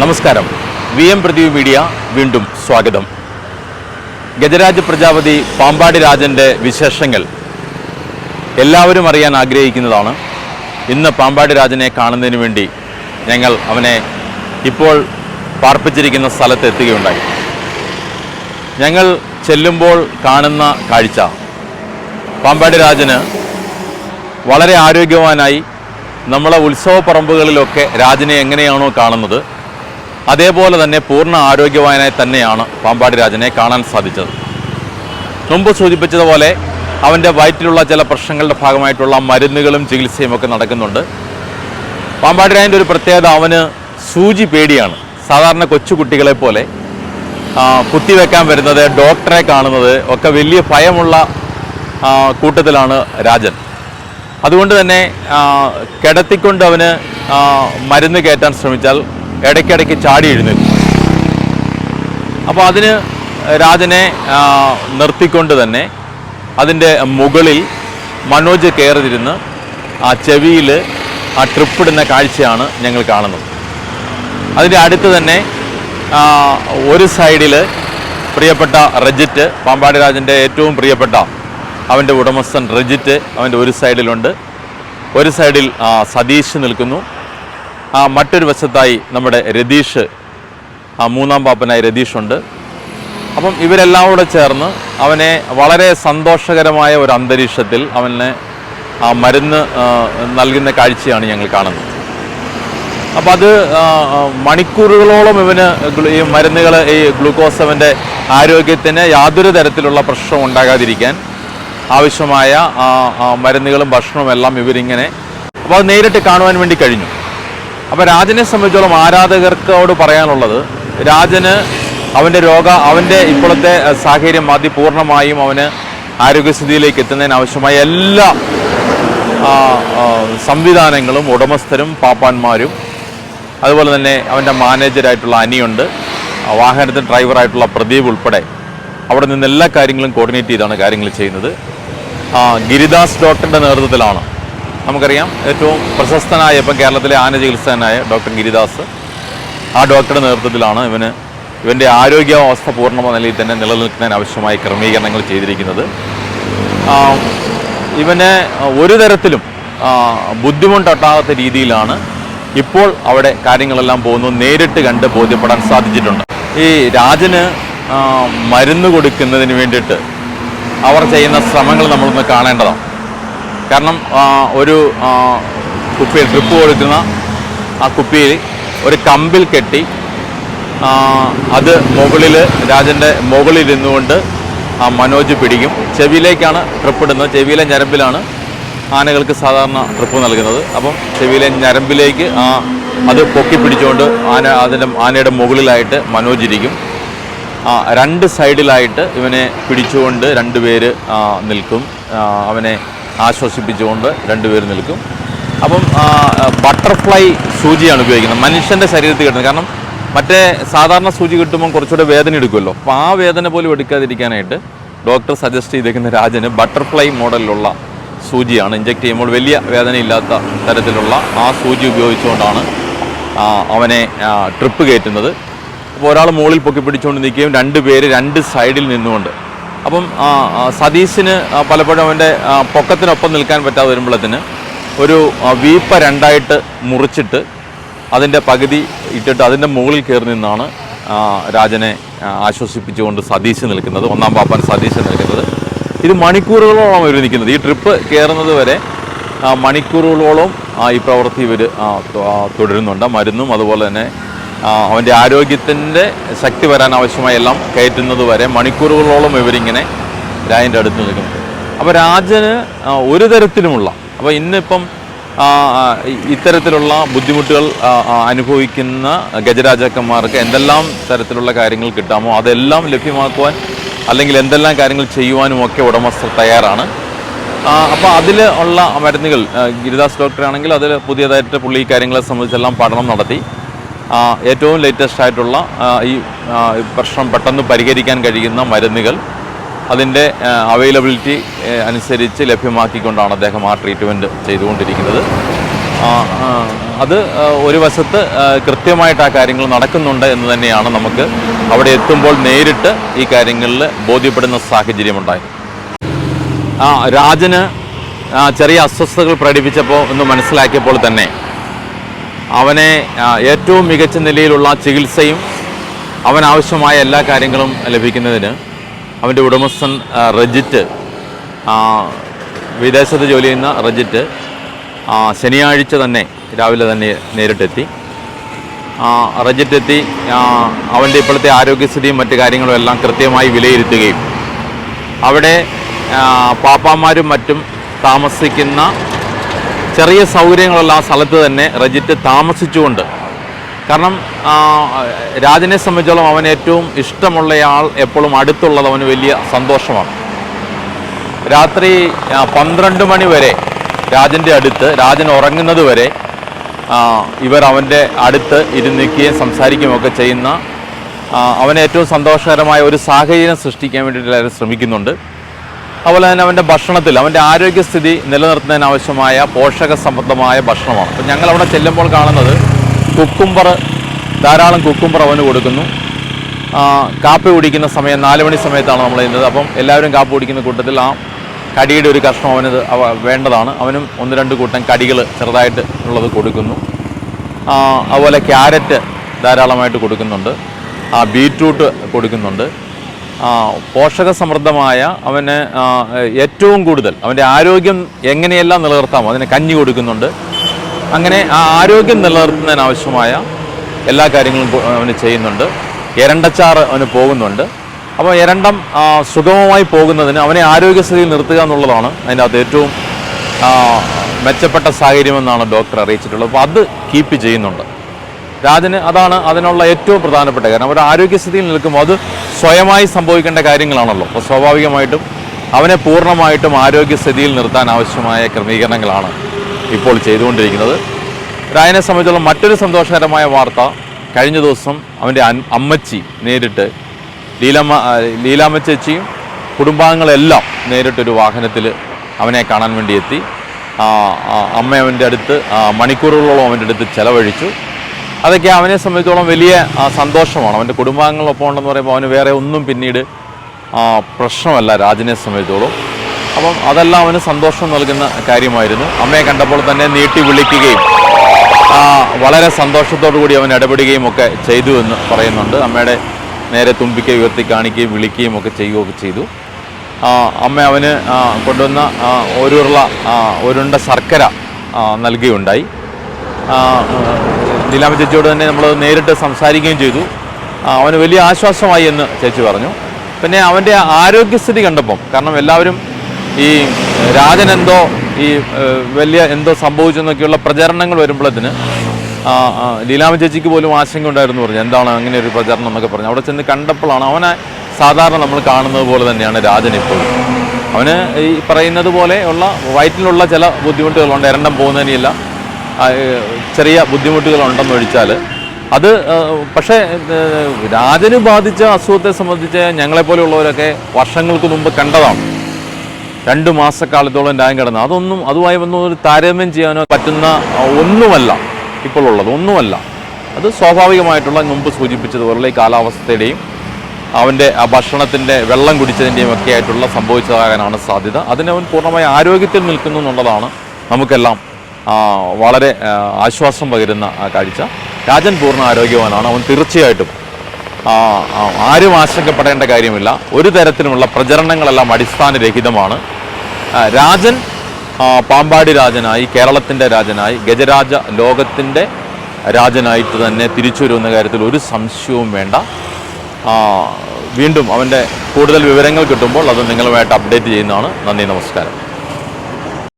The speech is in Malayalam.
നമസ്കാരം. വി എം പ്രദീപ് മീഡിയ വീണ്ടും സ്വാഗതം. ഗജരാജ പ്രജാപതി പാമ്പാടി രാജന്റെ വിശേഷങ്ങൾ എല്ലാവരും അറിയാൻ ആഗ്രഹിക്കുന്നതാണ്. ഇന്ന് പാമ്പാടി രാജനെ കാണുന്നതിന് വേണ്ടി ഞങ്ങൾ അവനെ ഇപ്പോൾ പാർപ്പിച്ചിരിക്കുന്ന സ്ഥലത്ത് എത്തുകയുണ്ടായി. ഞങ്ങൾ ചെല്ലുമ്പോൾ കാണുന്ന കാഴ്ച. പാമ്പാടി രാജന് വളരെ ആരോഗ്യവാനായി നമ്മളെ ഉത്സവ പറമ്പുകളിലൊക്കെ രാജനെ എങ്ങനെയാണോ കാണുന്നത് അതേപോലെ തന്നെ പൂർണ ആരോഗ്യവാനായി തന്നെയാണ് പാമ്പാടി രാജനെ കാണാൻ സാധിച്ചത്. മുമ്പ് സൂചിപ്പിച്ചതുപോലെ അവന്റെ വയറ്റിലുള്ള ചില പ്രശ്നങ്ങളുടെ ഭാഗമായിട്ടുള്ള മരുന്നുകളും ചികിത്സയും ഒക്കെ നടക്കുന്നുണ്ട്. പാമ്പാടി രാജന്റെ ഒരു പ്രത്യേകത അവന് സൂചി പേടിയാണ്. സാധാരണ കൊച്ചുകുട്ടികളെ പോലെ കുത്തിവെക്കാൻ വരുന്നത് ഡോക്ടറെ കാണുന്നത് ഒക്കെ വലിയ ഭയമുള്ള കൂട്ടത്തിലാണ് രാജൻ. അതുകൊണ്ട് തന്നെ കിടത്തിക്കൊണ്ട് അവന് മരുന്ന് കയറ്റാൻ ശ്രമിച്ചാൽ ഇടയ്ക്കിടയ്ക്ക് ചാടി എഴുന്നേൽ അപ്പോൾ അതിന് രാജനെ നിർത്തിക്കൊണ്ട് തന്നെ അതിന്റെ മുകളിൽ മനോജ് കയറിയിരുന്ന് ആ ചെവിയിൽ ആ ട്രിപ്പിടുന്ന കാഴ്ചയാണ് ഞങ്ങൾ കാണുന്നത്. അതിന്റെ അടുത്ത് തന്നെ ഒരു സൈഡിൽ പ്രിയപ്പെട്ട റജിറ്റ് പാമ്പാടി രാജന്റെ ഏറ്റവും പ്രിയപ്പെട്ട അവന്റെ ഉടമസ്ഥൻ റജിറ്റ് അവന്റെ ഒരു സൈഡിലുണ്ട്. ഒരു സൈഡിൽ സതീഷ് നിൽക്കുന്നു. ആ മറ്റൊരു വശത്തായി നമ്മുടെ രതീഷ് ആ മൂന്നാം പാപ്പനായി രതീഷുണ്ട്. അപ്പം ഇവരെല്ലാം കൂടെ ചേർന്ന് അവനെ വളരെ സന്തോഷകരമായ ഒരു അന്തരീക്ഷത്തിൽ അവനെ ആ മരുന്ന് നൽകുന്ന കാഴ്ചയാണ് ഞങ്ങൾ കാണുന്നത്. അപ്പം അത് മണിക്കൂറുകളോളം ഇവന് ഈ മരുന്നുകൾ ഈ ഗ്ലൂക്കോസ് അവന്റെ ആരോഗ്യത്തിന് യാതൊരു തരത്തിലുള്ള പ്രശ്നവും ഉണ്ടാകാതിരിക്കാൻ ആവശ്യമായ മരുന്നുകളും ഭക്ഷണവും എല്ലാം ഇവരിങ്ങനെ അപ്പോൾ അത് നേരിട്ട് കാണുവാൻ വേണ്ടി കഴിഞ്ഞു. അപ്പോൾ രാജനെ സംബന്ധിച്ചോളം ആരാധകർക്കോട് പറയാനുള്ളത് രാജന് അവന്റെ രോഗ അവന്റെ ഇപ്പോഴത്തെ സാഹചര്യം അതി പൂർണമായും അവന് ആരോഗ്യസ്ഥിതിയിലേക്ക് എത്തുന്നതിന് ആവശ്യമായ എല്ലാ സംവിധാനങ്ങളും ഉടമസ്ഥരും പാപ്പാന്മാരും അതുപോലെ തന്നെ അവന്റെ മാനേജരായിട്ടുള്ള അനിയുണ്ട് വാഹനത്തിന് ഡ്രൈവറായിട്ടുള്ള പ്രദീപ് ഉൾപ്പെടെ. അവിടെ നിന്ന് എല്ലാ കാര്യങ്ങളും കോർഡിനേറ്റ് ചെയ്താണ് കാര്യങ്ങൾ ചെയ്യുന്നത്. ഗിരിദാസ് ഡോക്ടറിന്റെ നേതൃത്വത്തിലാണ് നമുക്കറിയാം ഏറ്റവും പ്രശസ്തനായ ഇപ്പം കേരളത്തിലെ ആന ചികിത്സകനായ ഡോക്ടർ ഗിരിദാസ്. ആ ഡോക്ടറുടെ നേതൃത്വത്തിലാണ് ഇവന് ഇവന്റെ ആരോഗ്യാവസ്ഥ പൂർണമായ നിലയിൽ തന്നെ നിലനിൽക്കുന്നതിന് ആവശ്യമായ ക്രമീകരണങ്ങൾ ചെയ്തിരിക്കുന്നത്. ഇവനെ ഒരു തരത്തിലും ബുദ്ധിമുട്ടാത്ത രീതിയിലാണ് ഇപ്പോൾ അവിടെ കാര്യങ്ങളെല്ലാം പോകുന്നു നേരിട്ട് കണ്ട് ബോധ്യപ്പെടാൻ സാധിച്ചിട്ടുണ്ട്. ഈ രാജന് മരുന്ന് കൊടുക്കുന്നതിന് വേണ്ടിയിട്ട് അവർ ചെയ്യുന്ന ശ്രമങ്ങൾ നമ്മളൊന്ന് കാണേണ്ടതാണ്. കാരണം ഒരു കുപ്പിയിൽ ട്രിപ്പ് കൊടുക്കുന്ന ആ കുപ്പിയിൽ ഒരു കമ്പിൽ കെട്ടി അത് മുകളിൽ രാജന്റെ മുകളിൽ ഇരുന്നുകൊണ്ട് ആ മനോജ് പിടിക്കും. ചെവിയിലേക്കാണ് ട്രിപ്പ് ഇടുന്നത്. ചെവിയിലെ ഞരമ്പിലാണ് ആനകൾക്ക് സാധാരണ ട്രിപ്പ് നൽകുന്നത്. അപ്പം ചെവിയിലെ ഞരമ്പിലേക്ക് ആ അത് പൊക്കി പിടിച്ചുകൊണ്ട് ആന അതിന്റെ ആനയുടെ മുകളിലായിട്ട് മനോജ് ഇരിക്കും. ആ, രണ്ട് സൈഡിലായിട്ട് ഇവനെ പിടിച്ചുകൊണ്ട് രണ്ടുപേര് പേര് നിൽക്കും. അവനെ ആശ്വസിപ്പിച്ചുകൊണ്ട് രണ്ടുപേർ നിൽക്കും. അപ്പം ബട്ടർഫ്ലൈ സൂചിയാണ് ഉപയോഗിക്കുന്നത്. മനുഷ്യന്റെ ശരീരത്തിൽ കിട്ടുന്നത്. കാരണം മറ്റേ സാധാരണ സൂചി കിട്ടുമ്പോൾ കുറച്ചുകൂടെ വേദന എടുക്കുമല്ലോ. അപ്പോൾ ആ വേദന പോലും എടുക്കാതിരിക്കാനായിട്ട് ഡോക്ടർ സജസ്റ്റ് ചെയ്തേക്കുന്ന രാജന് ബട്ടർഫ്ലൈ മോഡലിലുള്ള സൂചിയാണ് ഇഞ്ചെക്ട് ചെയ്യുമ്പോൾ വലിയ വേദനയില്ലാത്ത തരത്തിലുള്ള ആ സൂചി ഉപയോഗിച്ചുകൊണ്ടാണ് അവനെ ട്രിപ്പ് കയറ്റുന്നത്. അപ്പോൾ ഒരാൾ മുകളിൽ പൊക്കി പിടിച്ചുകൊണ്ട് നിൽക്കുകയും രണ്ട് പേര് രണ്ട് സൈഡിൽ നിന്നുകൊണ്ട് അപ്പം സതീശിന് പലപ്പോഴും അവന്റെ പൊക്കത്തിനൊപ്പം നിൽക്കാൻ പറ്റാതെ വരുമ്പോഴത്തിന് ഒരു വീപ്പ രണ്ടായിട്ട് മുറിച്ചിട്ട് അതിന്റെ പകുതി ഇട്ടിട്ട് അതിന്റെ മുകളിൽ കയറി നിന്നാണ് രാജനെ ആശ്വസിപ്പിച്ചുകൊണ്ട് സതീശ് നിൽക്കുന്നത്. ഒന്നാം പാപ്പൻ സതീശ് നിൽക്കുന്നത്. ഇത് മണിക്കൂറുകളോളം ഇവർ നിൽക്കുന്നത്. ഈ ട്രിപ്പ് കയറുന്നത് വരെ മണിക്കൂറുകളോളം ഈ പ്രവൃത്തി ഇവർ തുടരുന്നുണ്ട്. മരുന്നും അതുപോലെ തന്നെ അവന്റെ ആരോഗ്യത്തിന്റെ ശക്തി വരാൻ ആവശ്യമായ എല്ലാം കയറ്റുന്നത് വരെ മണിക്കൂറുകളോളം ഇവരിങ്ങനെ രാജന്റെ അടുത്ത് നിൽക്കും അപ്പോൾ രാജന് ഒരു തരത്തിലുമുള്ള അപ്പോൾ ഇന്നിപ്പം ഇത്തരത്തിലുള്ള ബുദ്ധിമുട്ടുകൾ അനുഭവിക്കുന്ന ഗജരാജാക്കന്മാർക്ക് എന്തെല്ലാം തരത്തിലുള്ള കാര്യങ്ങൾ കിട്ടാമോ അതെല്ലാം ലഭ്യമാക്കുവാൻ അല്ലെങ്കിൽ എന്തെല്ലാം കാര്യങ്ങൾ ചെയ്യുവാനും ഒക്കെ ഉടമസ്ഥർ തയ്യാറാണ്. അപ്പോൾ അതിൽ ഉള്ള മരുന്നുകൾ ഗിരിദാസ് ഡോക്ടറാണെങ്കിൽ അതിൽ പുതിയതായിട്ട് പുള്ളി ഈ കാര്യങ്ങളെ സംബന്ധിച്ചെല്ലാം പഠനം നടത്തി. ഏറ്റവും ലേറ്റസ്റ്റ് ആയിട്ടുള്ള ഈ പ്രശ്നം പെട്ടെന്ന് പരിഹരിക്കാൻ കഴിയുന്ന മരുന്നുകൾ അതിന്റെ അവൈലബിലിറ്റി അനുസരിച്ച് ലഭ്യമാക്കിക്കൊണ്ടാണ് അദ്ദേഹം ആ ട്രീറ്റ്മെന്റ് ചെയ്തുകൊണ്ടിരിക്കുന്നത്. അത് ഒരു വശത്ത് കൃത്യമായിട്ട് ആ കാര്യങ്ങൾ നടക്കുന്നുണ്ട് എന്ന് തന്നെയാണ് നമുക്ക് അവിടെ എത്തുമ്പോൾ നേരിട്ട് ഈ കാര്യങ്ങളിൽ ബോധ്യപ്പെടുന്ന സാഹചര്യമുണ്ടായി ആ രാജന് ചെറിയ അസ്വസ്ഥതകൾ പ്രകടിപ്പിച്ചപ്പോൾ എന്ന് മനസ്സിലാക്കിയപ്പോൾ തന്നെ അവനെ ഏറ്റവും മികച്ച നിലയിലുള്ള ചികിത്സയും അവനാവശ്യമായ എല്ലാ കാര്യങ്ങളും ലഭിക്കുന്നതിന് അവന്റെ ഉടമസ്ഥൻ റജിറ്റ് വിദേശത്ത് ജോലി ചെയ്യുന്ന റജിറ്റ് ശനിയാഴ്ച തന്നെ രാവിലെ തന്നെ നേരിട്ടെത്തി. റജിറ്റെത്തി റജിറ്റ് അവന്റെ ഇപ്പോഴത്തെ ആരോഗ്യസ്ഥിതിയും മറ്റു കാര്യങ്ങളും എല്ലാം കൃത്യമായി വിലയിരുത്തുകയും. അവിടെ പാപ്പാന്മാരും മറ്റും താമസിക്കുന്ന ചെറിയ സൗകര്യങ്ങളുള്ള ആ സ്ഥലത്ത് തന്നെ റജിറ്റ് താമസിച്ചുകൊണ്ട്. കാരണം രാജനെ സംബന്ധിച്ചോളം അവൻ ഏറ്റവും ഇഷ്ടമുള്ളയാൾ എപ്പോഴും അടുത്തുള്ളത് അവന് വലിയ സന്തോഷമാണ്. രാത്രി പന്ത്രണ്ട് മണി വരെ രാജന്റെ അടുത്ത് രാജൻ ഉറങ്ങുന്നത് വരെ ഇവർ അവന്റെ അടുത്ത് ഇരുന്നിക്കുകയും സംസാരിക്കുകയും ഒക്കെ ചെയ്യുന്ന അവനേറ്റവും സന്തോഷകരമായ ഒരു സാഹചര്യം സൃഷ്ടിക്കാൻ വേണ്ടിയിട്ട് എല്ലാവരും ശ്രമിക്കുന്നുണ്ട്. അതുപോലെ തന്നെ അവന്റെ ഭക്ഷണത്തിൽ അവന്റെ ആരോഗ്യസ്ഥിതി നിലനിർത്തുന്നതിന് ആവശ്യമായ പോഷക സംബന്ധമായ ഭക്ഷണമാണ്. അപ്പം ഞങ്ങൾ അവിടെ ചെല്ലുമ്പോൾ കാണുന്നത് കുക്കുംബർ ധാരാളം കുക്കുംബർ അവന് കൊടുക്കുന്നു. കാപ്പി കുടിക്കുന്ന സമയം നാല് മണി സമയത്താണ് നമ്മൾ ചെയ്യുന്നത് അപ്പം എല്ലാവരും കാപ്പി കുടിക്കുന്ന കൂട്ടത്തിൽ ആ കടിയുടെ ഒരു കഷ്ണം അവന് അവ വേണ്ടതാണ്. അവനും ഒന്ന് രണ്ട് കൂട്ടം കടികൾ ചെറുതായിട്ട് ഉള്ളത് കൊടുക്കുന്നു. അതുപോലെ ക്യാരറ്റ് ധാരാളമായിട്ട് കൊടുക്കുന്നുണ്ട്. ആ ബീറ്റ്റൂട്ട് കൊടുക്കുന്നുണ്ട്. പോഷക സമൃദ്ധമായ അവന് ഏറ്റവും കൂടുതൽ അവന്റെ ആരോഗ്യം എങ്ങനെയെല്ലാം നിലനിർത്താമോ അതിന് കഞ്ഞി കൊടുക്കുന്നുണ്ട്. അങ്ങനെ ആ ആരോഗ്യം നിലനിർത്തുന്നതിനാവശ്യമായ എല്ലാ കാര്യങ്ങളും അവന് ചെയ്യുന്നുണ്ട്. എരണ്ടച്ചാറ് അവന് പോകുന്നുണ്ട്. അപ്പോൾ എരണ്ടം സുഗമമായി പോകുന്നതിന് അവനെ ആരോഗ്യസ്ഥിതിയിൽ നിർത്തുക എന്നുള്ളതാണ് അതിന്റെ അകത്ത് ഏറ്റവും മെച്ചപ്പെട്ട സാഹചര്യമെന്നാണ് ഡോക്ടർ അറിയിച്ചിട്ടുള്ളത്. അപ്പോൾ അത് കീപ്പ് ചെയ്യുന്നുണ്ട്. രാജന് അതാണ് അതിനുള്ള ഏറ്റവും പ്രധാനപ്പെട്ട കാരണം. അവരുടെ ആരോഗ്യസ്ഥിതിയിൽ നിൽക്കുമ്പോൾ അത് സ്വയമായി സംഭവിക്കേണ്ട കാര്യങ്ങളാണല്ലോ. അപ്പോൾ സ്വാഭാവികമായിട്ടും അവനെ പൂർണമായിട്ടും ആരോഗ്യസ്ഥിതിയിൽ നിർത്താൻ ആവശ്യമായ ക്രമീകരണങ്ങളാണ് ഇപ്പോൾ ചെയ്തുകൊണ്ടിരിക്കുന്നത്. രായനെ സംബന്ധിച്ചുള്ള മറ്റൊരു സന്തോഷകരമായ വാർത്ത കഴിഞ്ഞ ദിവസം അവന്റെ അമ്മച്ചി നേരിട്ട് ലീലമ്മ ലീലാമ്മച്ചേച്ചിയും ലീലാമ്മ ചേച്ചിയും കുടുംബാംഗങ്ങളെല്ലാം നേരിട്ടൊരു വാഹനത്തിൽ അവനെ കാണാൻ വേണ്ടി എത്തി. അമ്മ അവന്റെ അടുത്ത് മണിക്കൂറുകളോളം അവന്റെ അടുത്ത് ചെലവഴിച്ചു. അതൊക്കെ അവനെ സംബന്ധിച്ചോളം വലിയ സന്തോഷമാണ്. അവന്റെ കുടുംബാംഗങ്ങളൊപ്പം ഉണ്ടെന്ന് പറയുമ്പോൾ അവന് വേറെ ഒന്നും പിന്നീട് പ്രശ്നമല്ല രാജിനെ സംബന്ധിച്ചോളം. അപ്പം അതെല്ലാം അവന് സന്തോഷം നൽകുന്ന കാര്യമായിരുന്നു. അമ്മയെ കണ്ടപ്പോൾ തന്നെ നീട്ടി വിളിക്കുകയും വളരെ സന്തോഷത്തോടു കൂടി അവൻ ഇടപെടുകയും ഒക്കെ ചെയ്തു എന്ന് പറയുന്നുണ്ട്. അമ്മയുടെ നേരെ തുമ്പിക്ക ഉയർത്തി കാണിക്കുകയും വിളിക്കുകയും ഒക്കെ ചെയ്യുകയൊക്കെ ചെയ്തു. അമ്മ അവന് കൊണ്ടുവന്ന ഒരുരുള ഒരുണ്ട ശർക്കര നൽകുകയുണ്ടായി. ആ, ലീലാമ്മ ചേച്ചിയോട് തന്നെ നമ്മൾ നേരിട്ട് സംസാരിക്കുകയും ചെയ്തു. അവന് വലിയ ആശ്വാസമായി എന്ന് ചേച്ചി പറഞ്ഞു. പിന്നെ അവന്റെ ആരോഗ്യസ്ഥിതി കണ്ടപ്പം കാരണം എല്ലാവരും ഈ രാജൻ എന്തോ ഈ വലിയ എന്തോ സംഭവിച്ചു എന്നൊക്കെയുള്ള പ്രചരണങ്ങൾ വരുമ്പോഴത്തിന് ലീലാമ ചേച്ചിക്ക് പോലും ആശങ്ക ഉണ്ടായിരുന്നു പറഞ്ഞു. എന്താണ് അങ്ങനെ ഒരു പ്രചരണം എന്നൊക്കെ പറഞ്ഞു. അവിടെ ചെന്ന് കണ്ടപ്പോഴാണ് അവനെ സാധാരണ നമ്മൾ കാണുന്നത് പോലെ തന്നെയാണ് രാജൻ ഇപ്പോഴും. അവന് ഈ പറയുന്നത് പോലെ ഉള്ള വയറ്റിലുള്ള ചില ബുദ്ധിമുട്ടുകളുണ്ട്. എരണ്ടം പോകുന്നതിനെയല്ല ചെറിയ ബുദ്ധിമുട്ടുകളുണ്ടെന്ന് ഒഴിച്ചാൽ അത് പക്ഷേ രാജന് ബാധിച്ച അസുഖത്തെ സംബന്ധിച്ച് ഞങ്ങളെപ്പോലെയുള്ളവരൊക്കെ വർഷങ്ങൾക്ക് മുമ്പ് കണ്ടതാണ്. രണ്ട് മാസക്കാലത്തോളം രാജ്യം കിടന്ന്. അതൊന്നും അതുമായി ഒന്നും ഒരു താരതമ്യം ചെയ്യാനോ പറ്റുന്ന ഒന്നുമല്ല. ഇപ്പോൾ ഉള്ളത് ഒന്നുമല്ല. അത് സ്വാഭാവികമായിട്ടുള്ള മുമ്പ് സൂചിപ്പിച്ചതുപോലുള്ള ഈ കാലാവസ്ഥയുടെയും അവന്റെ ആ ഭക്ഷണത്തിന്റെ വെള്ളം കുടിച്ചതിന്റെയും ഒക്കെ ആയിട്ടുള്ള സംഭവിച്ചതാകാനാണ് സാധ്യത. അതിനവൻ പൂർണമായി ആരോഗ്യത്തിൽ നിൽക്കുന്നു എന്നുള്ളതാണ് നമുക്കെല്ലാം വളരെ ആശ്വാസം പകരുന്ന കാഴ്ച. രാജൻ പൂർണ ആരോഗ്യവാനാണ്. അവൻ തീർച്ചയായിട്ടും ആരും ആശങ്കപ്പെടേണ്ട കാര്യമില്ല. ഒരു തരത്തിലുമുള്ള പ്രചരണങ്ങളെല്ലാം അടിസ്ഥാനരഹിതമാണ്. രാജൻ പാമ്പാടി രാജനായി കേരളത്തിന്റെ രാജനായി ഗജരാജ ലോകത്തിന്റെ രാജനായിട്ട് തന്നെ തിരിച്ചു വരുമെന്ന കാര്യത്തിൽ ഒരു സംശയവും വേണ്ട. വീണ്ടും അവന്റെ കൂടുതൽ വിവരങ്ങൾ കിട്ടുമ്പോൾ അത് നിങ്ങളുമായിട്ട് അപ്ഡേറ്റ് ചെയ്യുന്നതാണ്. നന്ദി നമസ്കാരം.